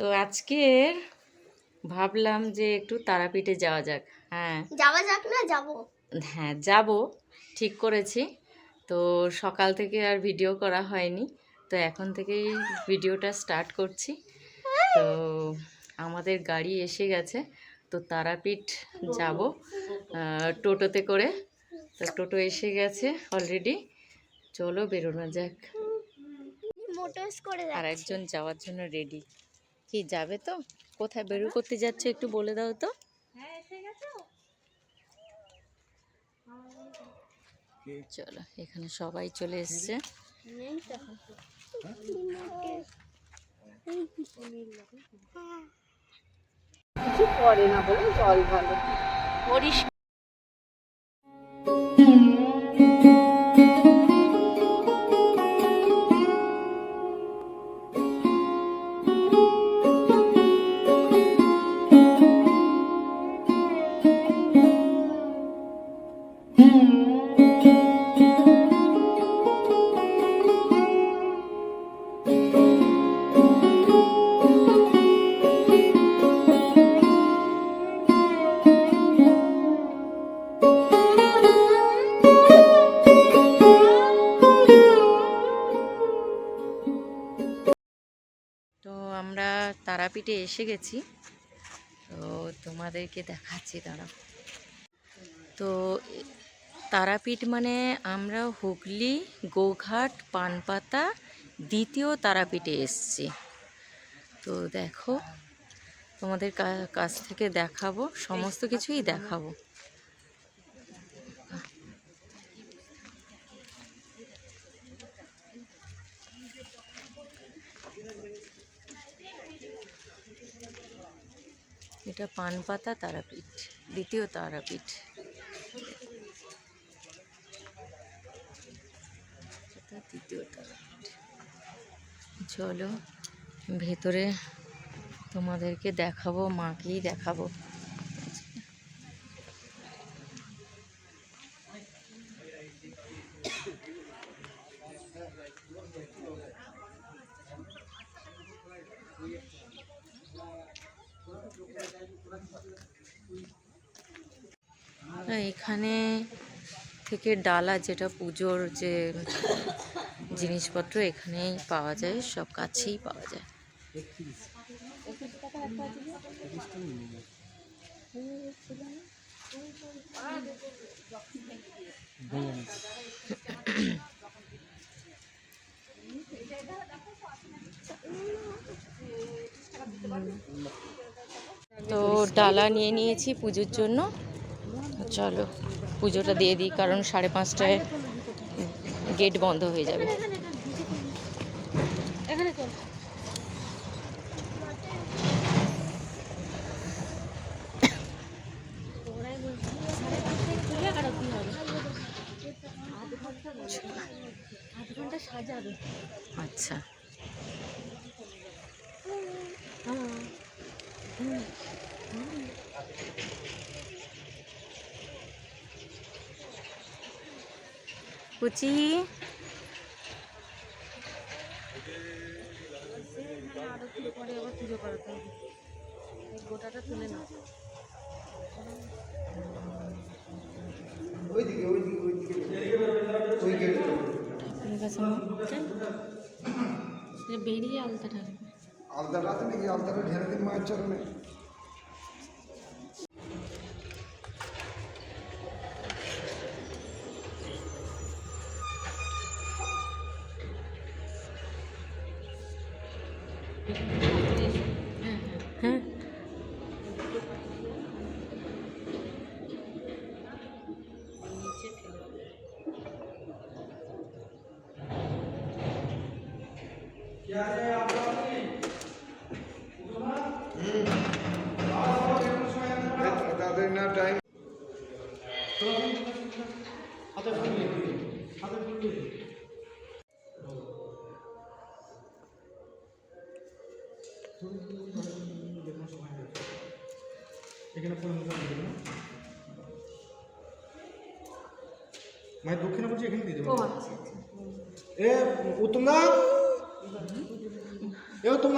তো আজকের ভাবলাম যে একটু তারাপীঠে যাওয়া যাক হ্যাঁ। যাওয়া যাক না যাব। হ্যাঁ যাব ঠিক করেছি। তো সকাল থেকে আর ভিডিও করা হয়নি তো এখন থেকেই ভিডিওটা স্টার্ট করছি। তো আমাদের গাড়ি এসে গেছে তো তারাপীঠ যাব টোটোতে করে। তো টোটো এসে গেছে অলরেডি চলো বেরোনো যাক। আর একজন যাওয়ার জন্য রেডি কি যাবে তো? কোথায় বেরো করতে যাচ্ছে একটু বলে দাও তো। চলো এখানে সবাই চলে এসছে। কিছু করে না বলে জল ভালো। তারাপীঠে এসে গেছি। তো তোমাদেরকে দেখাচ্ছি তারা তো তারাপীঠ মানে আমরা হুগলি, গোঘাট, পানপাতা দ্বিতীয় তারাপীঠে এসছি। তো দেখো, তোমাদের কাছ থেকে দেখাবো, সমস্ত কিছুই দেখাবো। এটা পানপাতা তারাপীঠ দ্বিতীয় তারাপীঠ। দ্বিতীয় তারাপীঠ। চলো ভেতরে তোমাদেরকে দেখাবো মাকেই দেখাবো। এখানে থেকে ডালা যেটা পুজোর যে জিনিসপত্র এখানেই পাওয়া যায়, সব কাছেই পাওয়া যায়। তো ডালা নিয়ে নিয়েছি পুজোর জন্য। চলো পুজোটা দিয়ে দিই কারণ সাড়ে পাঁচটায় গেট বন্ধ হয়ে যাবে। আচ্ছা। কুচি ঠিক আছে মা। বেরিয়ে আলতা ঠাকুর আলদাটা আছে নাকি আলদাটা ঢেলে দিন মায়ের চরণে মায়ের দক্ষিণা বলছি এখানে দিয়ে দেবো। আচ্ছা, এ উত্তম দা? এ উত্তম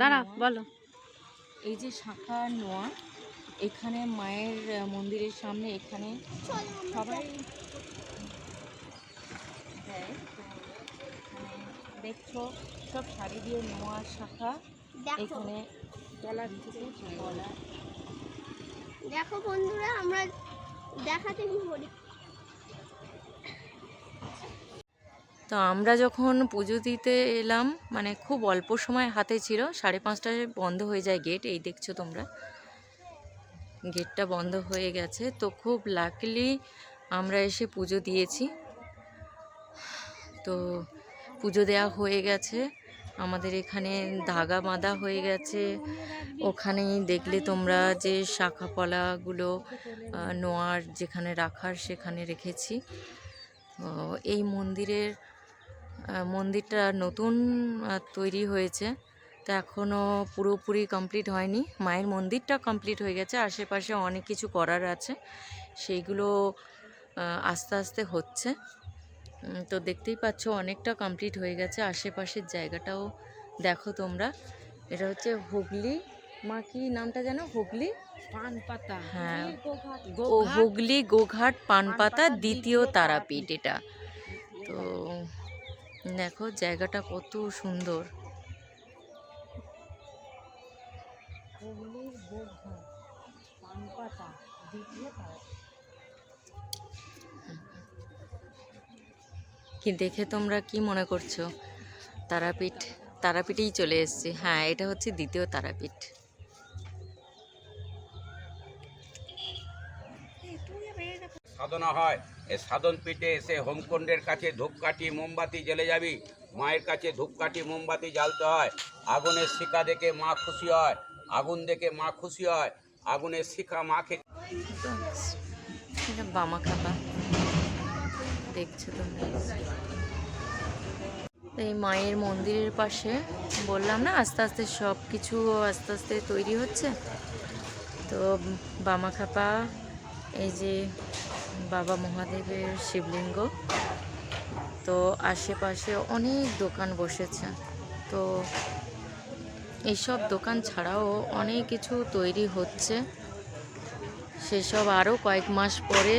দাঁড়া বলো। এই যে শাখা নোয়া এখানে মায়ের মন্দিরের সামনে এখানে সবাই দেখছ সব শাড়ি দিয়ে নোয়া শাখা এখানে গলা দেখো বন্ধুরা আমরা দেখাতে কি বলি তো আমরা যখন পুজো দিতে এলাম মানে খুব অল্প সময় হাতে ছিল, সাড়ে পাঁচটায় বন্ধ হয়ে যায় গেট এই দেখছ তোমরা। গেটটা বন্ধ হয়ে গেছে। তো খুব লাকলি আমরা এসে পুজো দিয়েছি। তো পুজো দেওয়া হয়ে গেছে। আমাদের এখানে ধাগা বাঁধা হয়ে গেছে। ওখানেই দেখলে তোমরা যে শাখা পলাগুলো নোয়ার যেখানে রাখার সেখানে রেখেছি। এই মন্দিরের মন্দিরটা নতুন তৈরি হয়েছে। তো এখনও পুরোপুরি কমপ্লিট হয়নি। মায়ের মন্দিরটা কমপ্লিট হয়ে গেছে। আশেপাশে অনেক কিছু করার আছে। সেইগুলো আস্তে আস্তে হচ্ছে। তো দেখতেই পাচ্ছ অনেকটা কমপ্লিট হয়ে গেছে। আশেপাশের জায়গাটাও দেখো তোমরা। এটা হচ্ছে হুগলি। মা কি নামটা জানো হুগলি? পান পাতা হ্যাঁ হুগলি গোঘাট পানপাতা দ্বিতীয় তারাপীঠ এটা। তো দেখো জায়গাটা কত সুন্দর। কি দেখে তোমরা কি মনে করছ? তারাপীঠ তারাপীঠেই চলে এসেছি। হ্যাঁ এটা হচ্ছে দ্বিতীয় তারাপীঠ। সাধনা হয়। এ সাধন পিঠে এসে হোমকুণ্ডের কাছে ধূপকাঠি, মোমবাতি জ্বেলে যাবি। মায়ের কাছে ধূপকাঠি, মোমবাতি জ্বালতে হয়। আগুনের শিখা দেখে মা খুশি হয়। আগুন দেখে মা খুশি হয়। আগুনের শিখা মাকে বামা দেখছ এই মায়ের মন্দিরের পাশে বললাম না, আস্তে আস্তে সব কিছু আস্তে আস্তে তৈরি হচ্ছে। তো বামা খাপা এই যে বাবা মহাদেবের শিবলিঙ্গ। তো আশেপাশে অনেক দোকান বসেছে। তো এইসব দোকান ছাড়াও অনেক কিছু তৈরি হচ্ছে। সেসব আরও কয়েক মাস পরে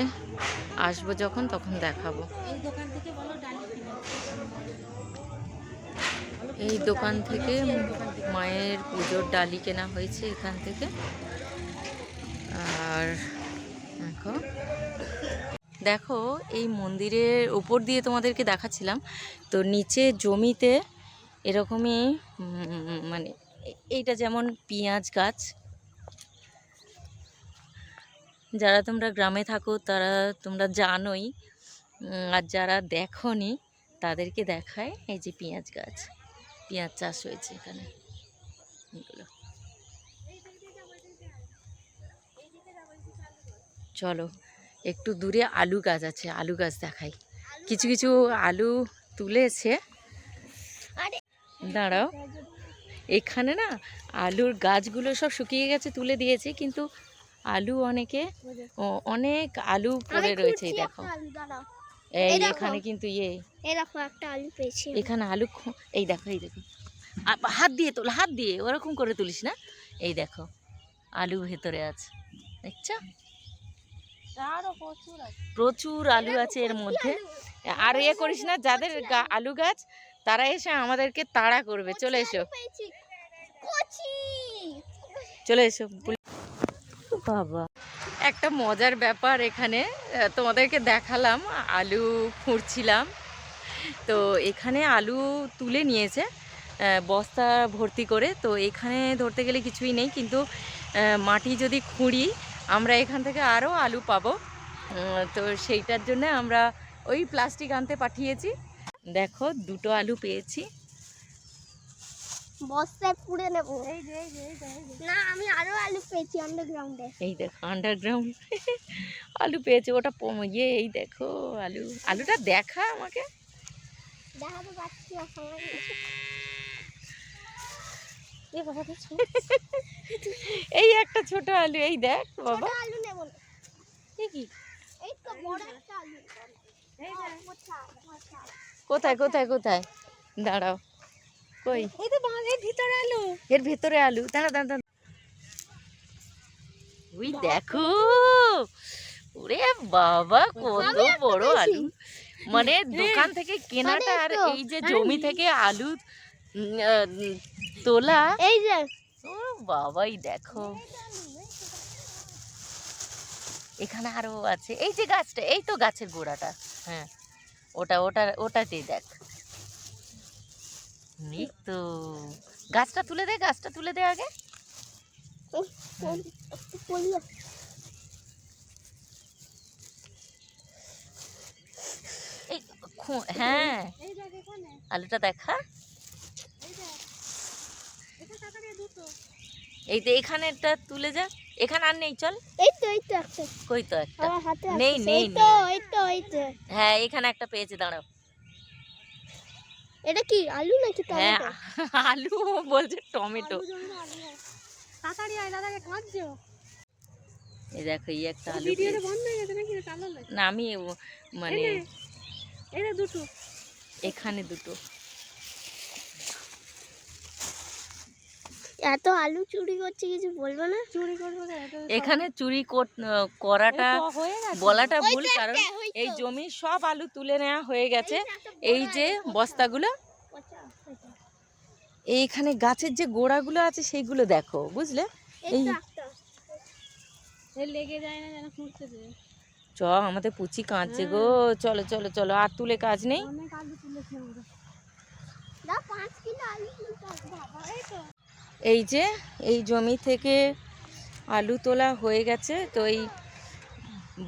আসব যখন তখন দেখাবো। এই দোকান থেকে মায়ের পুজোর ডালি কেনা হয়েছে এখান থেকে। আর দেখো। দেখো, এই মন্দিরের উপর দিয়ে তোমাদেরকে দেখাচ্ছিলাম। তো নিচে জমিতে এরকমই মানে এইটা যেমন পেঁয়াজ গাছ। যারা তোমরা গ্রামে থাকো, তারা তোমরা জানোই আর যারা দেখোনি, তাদেরকে দেখায় এই যে পেঁয়াজ গাছ। পেঁয়াজ চাষ হয়েছে এখানে। এগুলো। চলো একটু দূরে আলু গাছ আছে আলু গাছ দেখাই। কিছু কিছু আলু তুলেছে। আরে দাঁড়াও এখানে না আলুর গাছগুলো সব শুকিয়ে গেছে তুলে দিয়েছে কিন্তু আলু অনেকে অনেক আলু পড়ে রয়েছে এই দেখো। এই এখানে কিন্তু ইয়ে। একটা আলু পেয়েছি। এখানে আলু এই দেখো এই দেখো। হাত দিয়ে তোল হাত দিয়ে ওরকম করে তুলিস না। এই দেখো আলু ভেতরে আছে দেখছ? প্রচুর আলু আছে এর মধ্যে। আর ইয়ে করিস না যাদের আলু। গাছ তারা এসে আমাদেরকে তাড়া করবে। চলে এসো। চলে এসো। বাবা। একটা মজার ব্যাপার এখানে। তোমাদেরকে দেখালাম আলু খুঁড়ছিলাম। তো এখানে আলু তুলে নিয়েছে বস্তা ভর্তি করে। তো এখানে ধরতে গেলে কিছুই নেই কিন্তু মাটি যদি খুঁড়ি আমরা এখান থেকে আরও আলু পাবো। তো সেইটার জন্য আমরা ওই প্লাস্টিক আনতে পাঠিয়েছি। দেখো দুটো আলু পেয়েছি। বস্তায় পুড়ে নেব। না আমি আরও আলু পেয়েছি আন্ডারগ্রাউন্ডে এই দেখো আন্ডারগ্রাউন্ড আলু পেয়েছে ওটা ইয়ে এই দেখো আলু। আলুটা দেখা আমাকে। দেখাতে। এই একটা ছোট আলু এই দেখ বাবা। আলু নেব কি? এই তো বড় একটা আলু। এই যে মোটা মোটা। কোথায় কোথায় কোথায়? দাঁড়াও। কই? এই তো বাঁধের ভিতরে আলু। এর ভেতরে আলু। দাঁড়া দাঁড়া ওই দেখো। ওরে বাবা কত বড় আলু। মানে দোকান থেকে কেনাটা আর এই যে জমি থেকে আলু তোলা? এই যে। ও বাবাই দেখো। এখানে আরও আছে। এই যে গাছটা এই তো গাছের গোড়াটা। হ্যাঁ ওটা ওটা ওটাতেই দেখ। এই তো। গাছটা তুলে দে গাছটা তুলে দে আগে। হ্যাঁ। আলুটা দেখা। এই তো তুলে যা। এখানে আর নেই চল। এই তো এই তো একটা। কই তো একটা। নেই, নেই, তো এই তো এই তো। হ্যাঁ এখানে একটা পেয়েছি দাঁড়াও। এটা কি আলু নাকি হ্যাঁ টমেটো। আলু বলছে টমেটো তাড়াতাড়ি আয় দাদা কাঁদছো এই দেখো এই একটা আলু ভিডিওটা বন্ধ হয়ে গেছে নাকি? লাগে না আমি মানে এটা দুটো। এখানে দুটো। এত আলু চুরি করছে কিছু বলব না? চুরি করব এখানে চুরি কর- করাটা বলাটা ভুল কারণ। এই জমি সব আলু তুলে নেওয়া হয়ে গেছে। এই যে বস্তাগুলো এইখানে গাছের যে গোড়াগুলো আছে সেইগুলো দেখো বুঝলে? এই লেগে যায় না যেন চ আমাদের পুচি কাঁদছে গো। চলো চলো চলো আর তুলে কাজ নেই। অনেক আলু তুলেছে আমরা না পাঁচ কিলো আলু তুলতে হবে। বাবা এই তো। এই যে, এই জমি থেকে আলু তোলা হয়ে গেছে। তো এই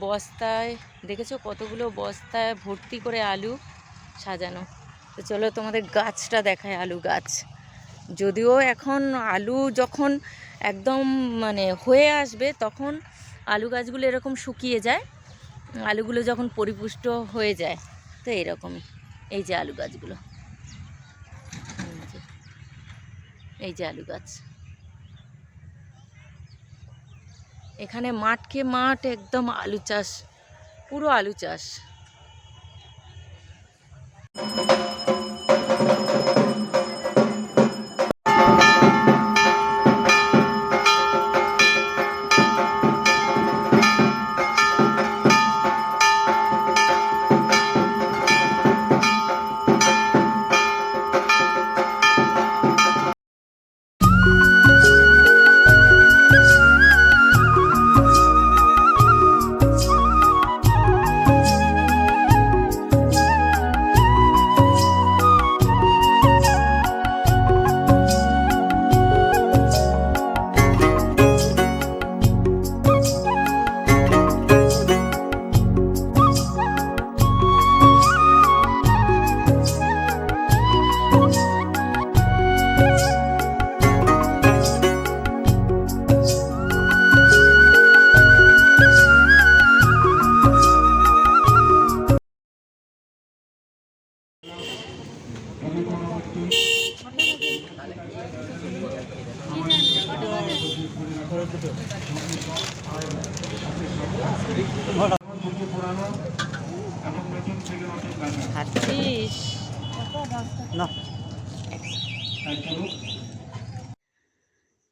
বস্তায়, দেখেছ কতগুলো বস্তায় ভর্তি করে আলু সাজানো? তো চলো তোমাদের গাছটা দেখায় আলু গাছ। যদিও এখন আলু যখন একদম মানে হয়ে আসবে, তখন আলু গাছগুলো এরকম শুকিয়ে যায়, আলুগুলো যখন পরিপুষ্ট হয়ে যায়, তো এরকমই। এই যে আলু গাছগুলো এই যে। এই যে আলু গাছ। এখানে মাঠকে মাঠ একদম আলু চাষ পুরো আলু চাষ।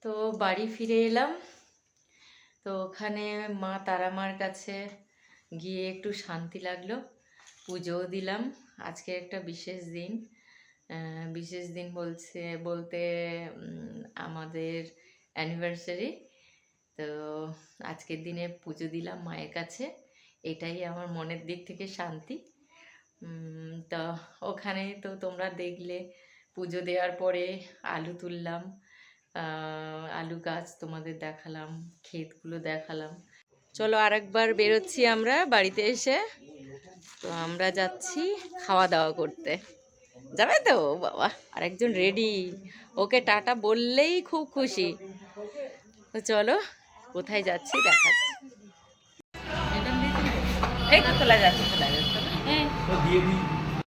তো বাড়ি ফিরে এলাম। তো ওখানে মা তারামার কাছে গিয়ে একটু শান্তি লাগল, পুজোও দিলাম। আজকে একটা বিশেষ দিন। বিশেষ দিন বলছে, বলতে আমাদের অ্যানিভার্সারি তো আজকের দিনে পুজো দিলাম মায়ের কাছে। এটাই আমার মনের দিক থেকে শান্তি। তো ওখানে তো তোমরা দেখলে পুজো দেওয়ার পরে আলু তুললাম আহ, আলু গাছ তোমাদের দেখালাম ক্ষেতগুলো দেখালাম। চলো আরেকবার বেরোচ্ছি আমরা বাড়িতে এসে। তো আমরা যাচ্ছি খাওয়া দাওয়া করতে। যাবে তো? বাবা আরেকজন রেডি ওকে টাটা বললেই খুব খুশি। তো চলো কোথায় যাচ্ছি দেখাচ্ছি। এই তো খোলা যাচ্ছে খোলা যাচ্ছে হ্যাঁ। দিয়ে দিই।